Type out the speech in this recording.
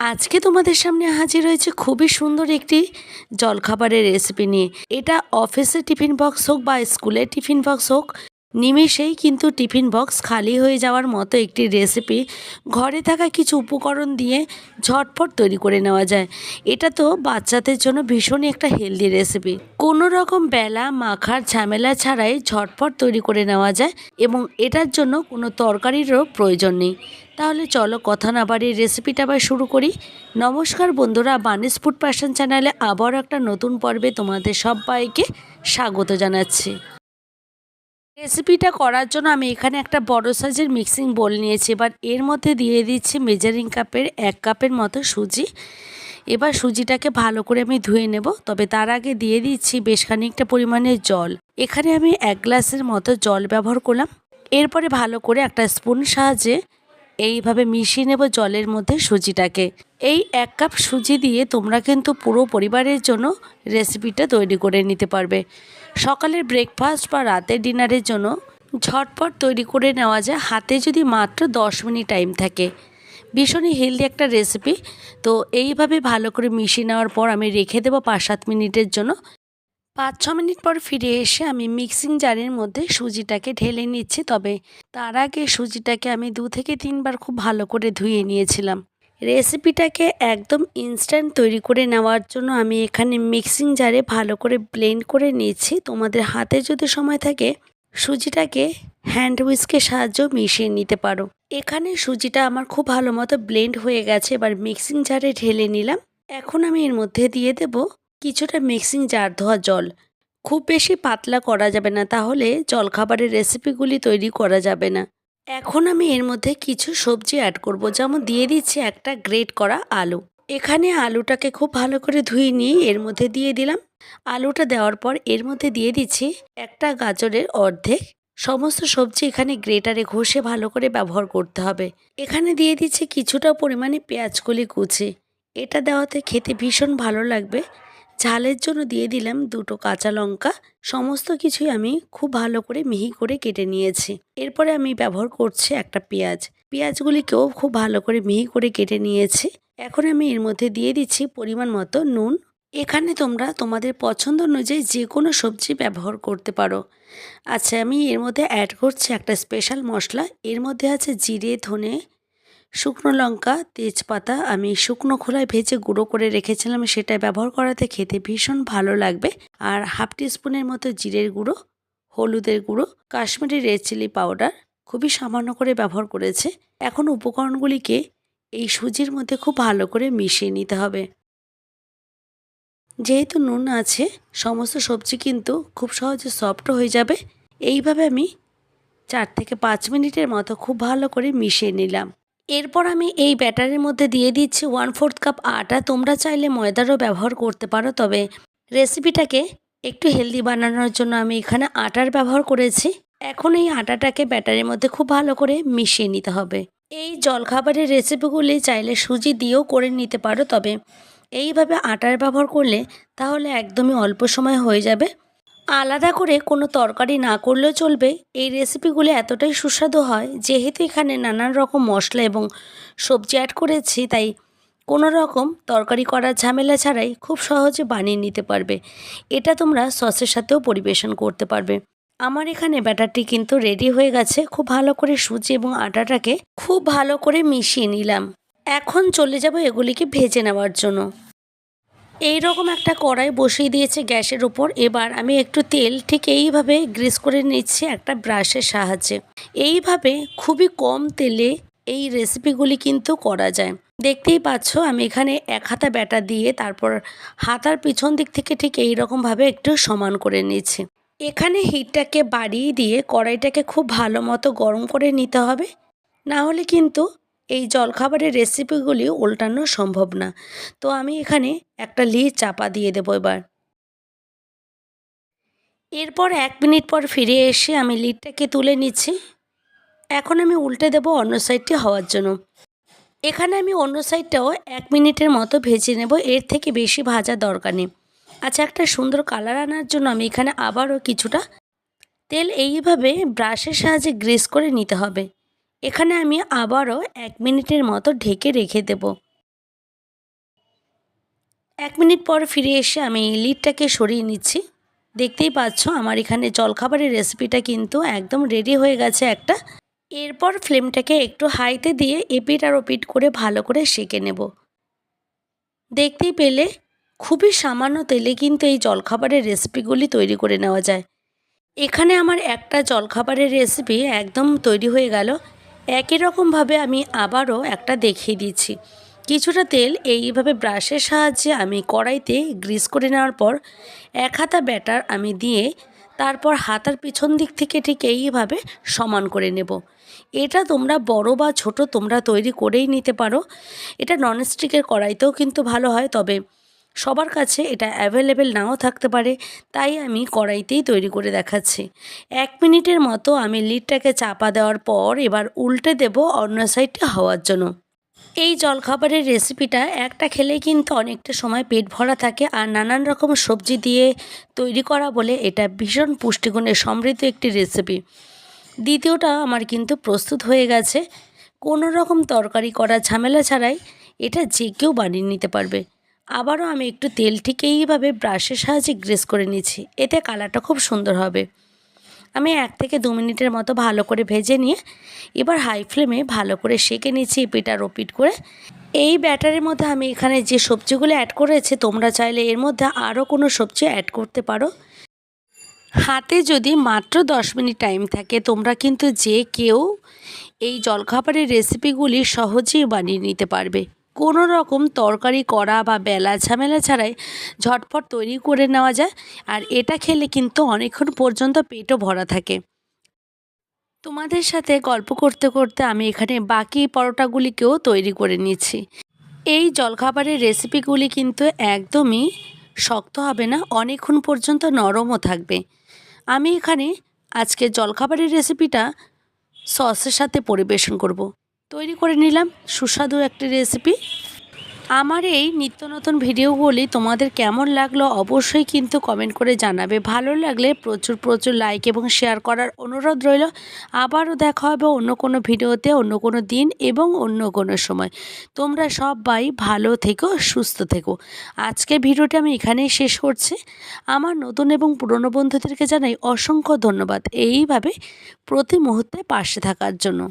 আজকে তোমাদের সামনে হাজির রয়েছে খুবই সুন্দর একটি জলখাবারের রেসিপি নিয়ে। এটা অফিসের টিফিন বক্স হোক বা স্কুলের টিফিন বক্স হোক নিমেষেই কিন্তু টিফিন বক্স খালি হয়ে যাওয়ার মতো একটি রেসিপি ঘরে থাকা কিছু উপকরণ দিয়ে ঝটপট তৈরি করে নেওয়া যায়। এটা তো বাচ্চাদের জন্য ভীষণই একটা হেলদি রেসিপি কোনো রকম বেলা, মাখার ঝামেলা ছাড়াই ঝটপট তৈরি করে নেওয়া যায় এবং এটার জন্য কোনো তরকারিরও প্রয়োজন নেই। তাহলে চলো কথা না বাড়িয়ে রেসিপিটা আবার শুরু করি। নমস্কার বন্ধুরা, বানিস ফুড প্যাশন চ্যানেলে আবার একটা নতুন পর্বে তোমাদের সবাইকে স্বাগত জানাচ্ছি। রেসিপিটা করার জন্য আমি এখানে একটা বড় সাইজের মিক্সিং বোল নিয়েছি। এবার এর মধ্যে দিয়ে দিচ্ছি মেজারিং কাপের এক কাপের মতো সুজি। এবার সুজিটাকে ভালো করে আমি ধুয়ে নেব, তবে তার আগে দিয়ে দিচ্ছি বেশ খানিকটা পরিমাণে জল। এখানে আমি এক গ্লাসের মতো জল ব্যবহার করলাম। এরপরে ভালো করে একটা স্পুন সাহায্যে এইভাবে মিশিয়ে নেব জলের মধ্যে সুজিটাকে। এই এক কাপ সুজি দিয়ে তোমরা কিন্তু পুরো পরিবারের জন্য রেসিপিটা তৈরি করে নিতে পারবে। সকালের ব্রেকফাস্ট বা রাতের ডিনারের জন্য ঝটপট তৈরি করে নেওয়া যায়। হাতে যদি মাত্র দশ মিনিট টাইম থাকে। ভীষণই হেলদি একটা রেসিপি তো এইভাবে ভালো করে মিশিয়ে নেওয়ার পর আমি রেখে দেবো পাঁচ সাত মিনিটের জন্য। পাঁচ ছ মিনিট পর ফিরে এসে আমি মিক্সিং জারের মধ্যে সুজিটাকে ঢেলে নিচ্ছি। তবে তার আগে সুজিটাকে আমি দু থেকে তিনবার খুব ভালো করে ধুয়ে নিয়েছিলাম। রেসিপিটাকে একদম ইনস্ট্যান্ট তৈরি করে নেওয়ার জন্য আমি এখানে মিক্সিং জারে ভালো করে ব্লেন্ড করে নিয়েছি। তোমাদের হাতে যদি সময় থাকে, সুজিটাকে হ্যান্ড উইস্কের সাহায্যেও মিশিয়ে নিতে পারো। এখানে সুজিটা আমার খুব ভালো মতো ব্লেন্ড হয়ে গেছে, এবার মিক্সিং জারে ঢেলে নিলাম। এখন আমি এর মধ্যে দিয়ে দেব কিছুটা মিক্সিং জার ধোয়া জল। খুব বেশি পাতলা করা যাবে না, তাহলে জলখাবারের রেসিপিগুলি তৈরি করা যাবে না। এখন আমি এর মধ্যে কিছু সবজি অ্যাড করব। যেমন দিয়ে দিচ্ছি একটা গ্রেট করা আলু। এখানে আলুটাকে খুব ভালো করে ধুয়ে নিয়ে এর মধ্যে দিয়ে দিলাম। আলুটা দেওয়ার পর এর মধ্যে দিয়ে দিচ্ছি একটা গাজরের অর্ধেক। সমস্ত সবজি এখানে গ্রেটারে ঘষে ভালো করে ব্যবহার করতে হবে। এখানে দিয়ে দিচ্ছি কিছুটা পরিমাণে পেঁয়াজকলি কুচি। এটা দেওয়াতে খেতে ভীষণ ভালো লাগবে। ঝালের জন্য দিয়ে দিলাম দুটো কাঁচা লঙ্কা। সমস্ত কিছুই আমি খুব ভালো করে মিহি করে কেটে নিয়েছি। এরপরে আমি ব্যবহার করছি একটা পেঁয়াজ। পেঁয়াজগুলিকেও খুব ভালো করে মিহি করে কেটে নিয়েছি। এখন আমি এর মধ্যে দিয়ে দিচ্ছি পরিমাণ মতো নুন। এখানে তোমরা তোমাদের পছন্দ অনুযায়ী যে কোনো সবজি ব্যবহার করতে পারো। আচ্ছা আমি এর মধ্যে অ্যাড করছি একটা স্পেশাল মশলা। এর মধ্যে আছে জিরে, ধনে শুকনো লঙ্কা, তেজপাতা আমি শুকনো খোলায় ভেজে গুঁড়ো করে রেখেছিলাম সেটা ব্যবহার করাতে খেতে ভীষণ ভালো লাগবে। আর হাফ টিস্পুনের মতো জিরের গুঁড়ো, হলুদের গুঁড়ো, কাশ্মীরি রেড চিলি পাউডার খুবই সামান্য করে ব্যবহার করেছে। এখন উপকরণগুলিকে এই সুজির মধ্যে খুব ভালো করে মিশিয়ে নিতে হবে। যেহেতু নুন আছে, সমস্ত সবজি কিন্তু খুব সহজে সফট হয়ে যাবে। এইভাবে আমি চার থেকে পাঁচ মিনিটের মতো খুব ভালো করে মিশিয়ে নিলাম। এরপর আমি এই ব্যাটারের মধ্যে দিয়ে দিচ্ছি ওয়ান ফোর্থ কাপ আটা। তোমরা চাইলে ময়দারও ব্যবহার করতে পারো, তবে রেসিপিটাকে একটু হেলদি বানানোর জন্য আমি এখানে আটার ব্যবহার করেছি। এখন এই আটাটাকে ব্যাটারের মধ্যে খুব ভালো করে মিশিয়ে নিতে হবে। এই জলখাবারের রেসিপিগুলি চাইলে সুজি দিয়েও করে নিতে পারো, তবে এইভাবে আটার ব্যবহার করলে তাহলে একদমই অল্প সময় হয়ে যাবে। আলাদা করে কোনো তরকারি না করলেও চলবে। এই রেসিপিগুলি এতটাই সুস্বাদু হয়, যেহেতু এখানে নানান রকম মশলা এবং সবজি অ্যাড করেছি, তাই কোনো রকম তরকারি করার ঝামেলা ছাড়াই খুব সহজে বানিয়ে নিতে পারবে। এটা তোমরা সসের সাথেও পরিবেশন করতে পারবে। আমার এখানে ব্যাটারটি কিন্তু রেডি হয়ে গেছে। খুব ভালো করে সুজি এবং আটাটাকে খুব ভালো করে মিশিয়ে নিলাম। এখন চলে যাব এগুলিকে ভেজে নেওয়ার জন্য। এই রকম একটা কড়াই বসিয়ে দিয়েছে গ্যাসের উপর। এবার আমি একটু তেল ঠিক এইভাবে গ্রিস করে নিচ্ছি একটা ব্রাশের সাহায্যে। এইভাবে খুবই কম তেলে এই রেসিপিগুলি কিন্তু করা যায়। দেখতেই পাচ্ছ আমি এখানে এক হাতা ব্যাটা দিয়ে তারপর হাতার পিছন দিক থেকে ঠিক এই রকমভাবে একটু সমান করে নিচ্ছি। এখানে হিটটাকে বাড়িয়ে দিয়ে কড়াইটাকে খুব ভালো মতো গরম করে নিতে হবে। না হলে কিন্তু এই জলখাবারের রেসিপিগুলি উল্টানো সম্ভব না। তো আমি এখানে একটা লিড চাপা দিয়ে দেবো এবার। এরপর এক মিনিট পর ফিরে এসে আমি লিডটাকে তুলে নিচ্ছি। এখন আমি উল্টে দেব অন্য সাইডটি হওয়ার জন্য। এখানে আমি অন্য সাইডটাও এক মিনিটের মতো ভেজে নেব, এর থেকে বেশি ভাজা দরকার নেই। আচ্ছা একটা সুন্দর কালার আনার জন্য আমি এখানে আবারও কিছুটা তেল এইভাবে ব্রাশের সাহায্যে গ্রেস করে নিতে হবে। এখানে আমি আবারও এক মিনিটের মতো ঢেকে রেখে দেব। এক মিনিট পর ফিরে এসে আমি লিডটাকে সরিয়ে নিচ্ছি। দেখতেই পাচ্ছ আমার এখানে জলখাবারের রেসিপিটা কিন্তু একদম রেডি হয়ে গেছে একটা। এরপর ফ্লেমটাকে একটু হাইতে দিয়ে এপিট আর ওপিট করে ভালো করে সেঁকে নেব। দেখতেই পেলে খুবই সামান্য তেলে কিন্তু এই জলখাবারের রেসিপিগুলি তৈরি করে নেওয়া যায়। এখানে আমার একটা জলখাবারের রেসিপি একদম তৈরি হয়ে গেল। একই রকমভাবে আমি আবারও একটা দেখিয়ে দিচ্ছি। কিছুটা তেল এইভাবে ব্রাশের সাহায্যে আমি কড়াইতে গ্রিস করে নেওয়ার পর এক হাতা ব্যাটার আমি দিয়ে তারপর হাতার পিছন দিক থেকে ঠিক এইভাবে সমান করে নেব। এটা তোমরা বড় বা ছোট তোমরা তৈরি করেই নিতে পারো। এটা ননস্টিকের কড়াইতেও কিন্তু ভালো হয়, তবে সবার কাছে এটা অ্যাভেলেবেল নাও থাকতে পারে, তাই আমি কড়াইতেই তৈরি করে দেখাচ্ছি। এক মিনিটের মতো আমি লিডটাকে চাপা দেওয়ার পর এবার উল্টে দেব অন্য সাইডটা হওয়ার জন্য। এই জলখাবারের রেসিপিটা একটা খেলেই কিন্তু অনেকটা সময় পেট ভরা থাকে আর নানান রকম সবজি দিয়ে তৈরি করা বলে এটা ভীষণ পুষ্টিগুণে সমৃদ্ধ একটি রেসিপি দ্বিতীয়টা আমার কিন্তু প্রস্তুত হয়ে গেছে। কোনো রকম তরকারি করা ঝামেলা ছাড়াই এটা যে কেউ বানিয়ে নিতে পারবে। আবারও আমি একটু তেল ঠিক এইভাবে ব্রাশের সাহায্যে গ্রেস করে নিচ্ছি এতে কালারটা খুব সুন্দর হবে। আমি এক থেকে দু মিনিটের মতো ভালো করে ভেজে নিয়ে এবার হাই ফ্লেমে ভালো করে সেঁকে নিচ্ছি পিটার ওপিট করে। এই ব্যাটারের মধ্যে আমি এখানে যে সবজিগুলো অ্যাড করেছি, তোমরা চাইলে এর মধ্যে আরও কোনো সবজি অ্যাড করতে পারো। হাতে যদি মাত্র দশ মিনিট টাইম থাকে, তোমরা কিন্তু যে কেউ এই জলখাবারের রেসিপিগুলি সহজেই বানিয়ে নিতে পারবে। কোনো রকম তরকারি করা বা বেলা ঝামেলা ছাড়াই ঝটপট তৈরি করে নেওয়া যায়, আর এটা খেলে কিন্তু অনেকক্ষণ পর্যন্ত পেটও ভরা থাকে। তোমাদের সাথে গল্প করতে করতে আমি এখানে বাকি পরোটাগুলিকেও তৈরি করে নিচ্ছি। এই জলখাবারের রেসিপিগুলি কিন্তু একদমই শক্ত হবে না, অনেকক্ষণ পর্যন্ত নরমও থাকবে। আমি এখানে আজকে জলখাবারের রেসিপিটা সসের সাথে পরিবেশন করব। তৈরি করে নিলাম সুস্বাদু একটি রেসিপি আমার এই নিত্য নতুন ভিডিওগুলি তোমাদের কেমন লাগল অবশ্যই কিন্তু কমেন্ট করে জানাবে। ভালো লাগলে প্রচুর প্রচুর লাইক এবং শেয়ার করার অনুরোধ রইল। আবারও দেখা হবে অন্য কোনো ভিডিওতে, অন্য কোনো দিন এবং অন্য কোনো সময়। তোমরা সবাই ভালো থেকো, সুস্থ থেকো। আজকের ভিডিওটি আমি এখানেই শেষ করছি। আমার নতুন এবং পুরনো বন্ধুদেরকে জানাই অসংখ্য ধন্যবাদ। এইভাবে প্রতি মুহূর্তে পাশে থাকার জন্য।